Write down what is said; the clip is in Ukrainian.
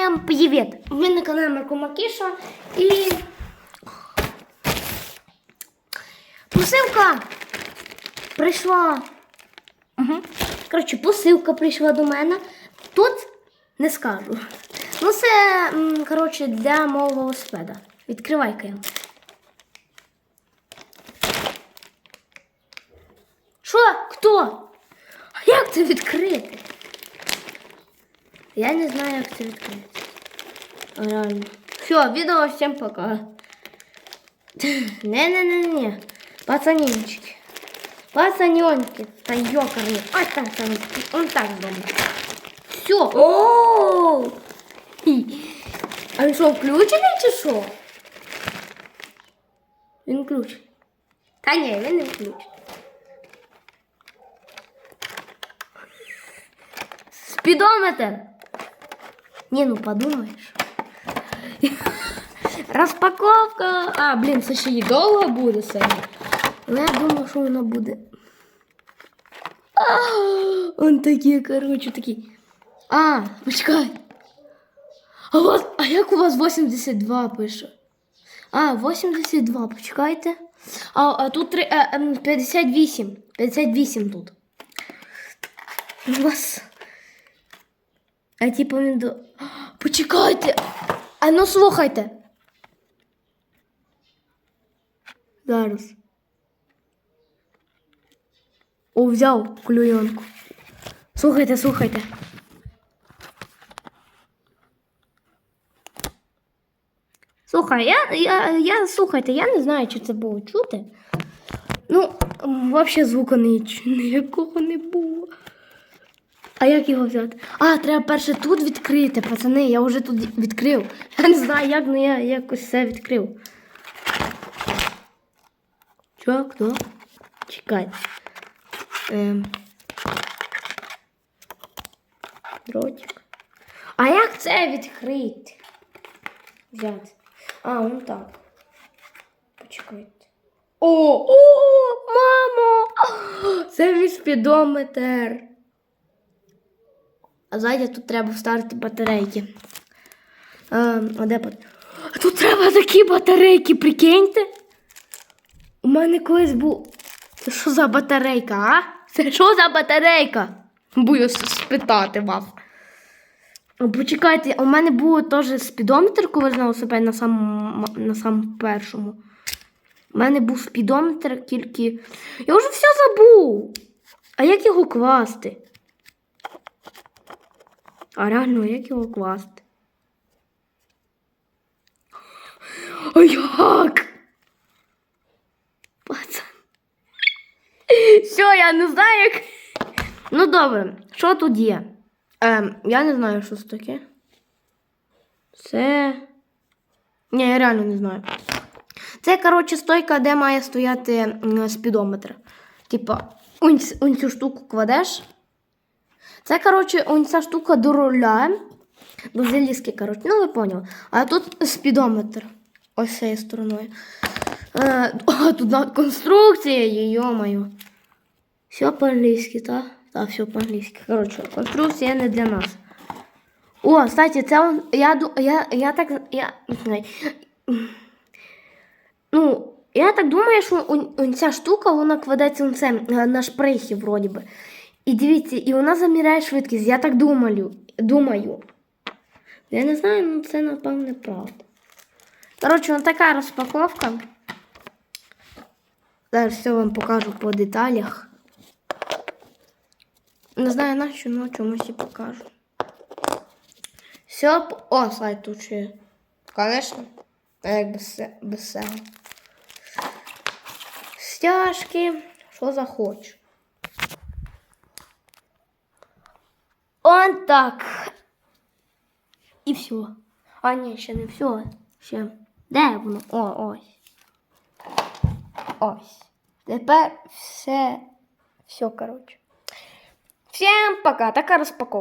Всем привет! Ви на каналі Марко Макіша і посилка прийшла. Угу. Коротше, посилка прийшла до мене. Тут не скажу. Ну, це, коротше, для мого велосипеда. Відкривай-ка його. Що? Хто? А як це відкрити? Я не знаю, як це відкрити. Реально. Все, відео всім пока. Не-не-не-не. Пацанинчики. Пацаненки. Та ёкарні. А так там. Он так дома. Все. О! А він що, включений чи що? Він включений. Та ні, він не включений. Спидометр. Не, ну подумаешь. Распаковка. А, блін, це ще й довго буде сьогодні. Але я думаю, що вона буде. А, Он такі, коротше, такі. А, почекай. А, у вас, а як у вас 82 пише? А, 82, почекайте. А, а тут три- е, ем, 58. 58 тут. У вас. А ті помідо. Почекайте. А ну слухайте. Зараз. О, взяв клюйонку. Слухайте, слухайте. Слухай, я, я, я, слухайте, я не знаю, чи це було чути. Ну, взагалі звуку ні- ніякого не було. А як його взяти? А, треба перше тут відкрити, пацани. Я вже тут відкрив. Я не знаю, як, але я якось все відкрив. Що, хто? Чекай. Ем. Дротик. А як це відкрити? Взяти. А, вон так. Почекайте. О, о, мамо! Це мій спідометр. А ззаді тут треба вставити батарейки. А, а де бат... А тут треба такі батарейки, прикиньте. У мене колись був. Це що за батарейка, а? Це що за батарейка? Буду спитати вас. Почекайте, у мене був теж спідометр, коли на велосипеді на самому, на самому першому. У мене був спідометр тільки. Я вже все забув. А як його класти? А реально, як його класти? А як? Пацан. Все, я не знаю, як. Ну добре, що тут є? Ем, я не знаю, що це таке. Це. Ні, я реально не знаю. Це, коротше, стойка, де має стояти спідометр. Типа, ось цю штуку кладеш. Це, коротше, ця штука до руля. До залізки, коротше. Ну, ви поняли. А тут спідометр. Ось цією стороною. Е, а тут над конструкцією, йо-моє. Все по-англійськи, так? Так, все по-англійськи. Коротше, конструкція не для нас. О, кстати, це он, я, я, я так, я. Ну, я так думаю, що он- он ця штука, вона кладеться на шприхи, вроді би. І дивіться, і вона заміряє швидкість. Я так думаю. думаю. Я не знаю, ну це напевне правда. Коротше, ось така розпаковка. Зараз все вам покажу по деталях. Не знаю на що, але чомусь і покажу. Все, о, слайд тут ще. є. Конечно. Як без, без. Стяжки, що захочу. Он так. І все. А ні, ще не все. Ще. Де воно? О, ось. Ось. Тепер все. Все, коротше. Всем пока. Така розпаковка.